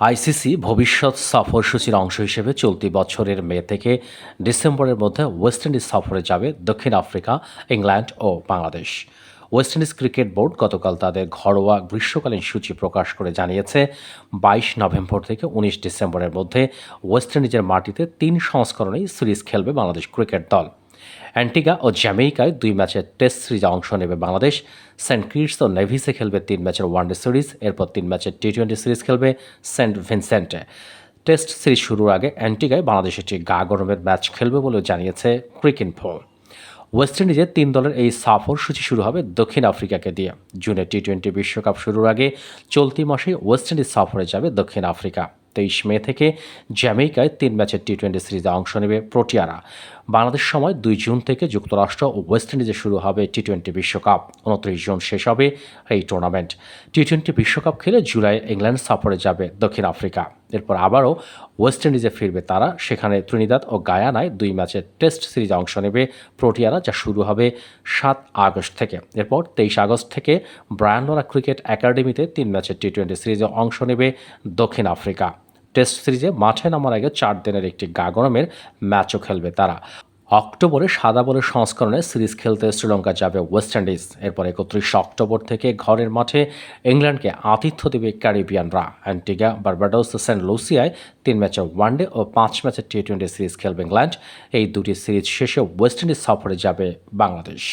ICC ভবিষ্যৎ সফরসূচির অংশ হিসেবে চলতি বছরের মে থেকে ডিসেম্বরের মধ্যে ওয়েস্ট ইন্ডিজ সফরে যাবে দক্ষিণ আফ্রিকা, ইংল্যান্ড ও Bangladesh. West Indies cricket board গতকাল তাদের ঘরোয়া গ্রীষ্মকালীন সূচি প্রকাশ করে জানিয়েছে, বাইশ নভেম্বর থেকে উনিশ ডিসেম্বরের মধ্যে ওয়েস্ট ইন্ডিজের মাটিতে তিন সংস্করণেই সিরিজ খেলবে বাংলাদেশ ক্রিকেট দল। অ্যান্টিগা ও জ্যামেইকায় দুই ম্যাচের টেস্ট সিরিজে অংশ নেবে বাংলাদেশ। সেন্ট কিটস ও নেভিসে খেলবে তিন ম্যাচের ওয়ানডে সিরিজ, এরপর তিন ম্যাচের টি টোয়েন্টি সিরিজ খেলবে সেন্ট ভিনসেন্টে। টেস্ট সিরিজ শুরুর আগে অ্যান্টিগায় বাংলাদেশ একটি গা গরমের ম্যাচ খেলবে বলেও জানিয়েছে ক্রিকেনফো ওয়েস্ট ইন্ডিজের তিন দলের এই সফর সূচি শুরু হবে দক্ষিণ আফ্রিকাকে দিয়ে। জুনে টি টোয়েন্টি বিশ্বকাপ শুরুর আগে চলতি মাসে ওয়েস্ট ইন্ডিজ সফরে যাবে দক্ষিণ আফ্রিকা। তেইশ মে থেকে জ্যামেইকায় তিন ম্যাচের টি টোয়েন্টি সিরিজে অংশ নেবে প্রোটিয়ারা। বাংলাদেশ সময় দুই জুন থেকে যুক্তরাষ্ট্র ও ওয়েস্ট ইন্ডিজে শুরু হবে টি টোয়েন্টি বিশ্বকাপ। উনত্রিশ জুন শেষ হবে এই টুর্নামেন্ট টি টোয়েন্টি বিশ্বকাপ খেলে জুলাই ইংল্যান্ড সফরে যাবে দক্ষিণ আফ্রিকা। এরপর আবারও ওয়েস্ট ইন্ডিজে ফিরবে তারা। সেখানে ত্রিনিদাদ ও গায়ানায় দুই ম্যাচের টেস্ট সিরিজে অংশ নেবে প্রোটিয়ারা, যা শুরু হবে সাত আগস্ট থেকে। এরপর তেইশ আগস্ট থেকে ব্রায়ানওয়ালা ক্রিকেট একাডেমিতে তিন ম্যাচের টি টোয়েন্টি সিরিজে অংশ নেবে দক্ষিণ আফ্রিকা। টেস্ট সিরিজে মাঠে নামার আগে চার দিনের একটি গা গরমের ম্যাচও খেলবে তারা। অক্টোবরে সাদা বলের সংস্করণে সিরিজ খেলতে শ্রীলঙ্কা যাবে ওয়েস্ট ইন্ডিজ। এরপর একত্রিশ অক্টোবর থেকে ঘরের মাঠে ইংল্যান্ডকে আতিথ্য দেবে ক্যারিবিয়ানরা। অ্যান্টিগা বার্বাডোস সেন্ট লুসিয়ায় তিন ম্যাচের ওয়ানডে ও পাঁচ ম্যাচে টি টোয়েন্টি সিরিজ খেলবে ইংল্যান্ড। এই দুটি সিরিজ শেষে ওয়েস্ট ইন্ডিজ সফরে যাবে বাংলাদেশ।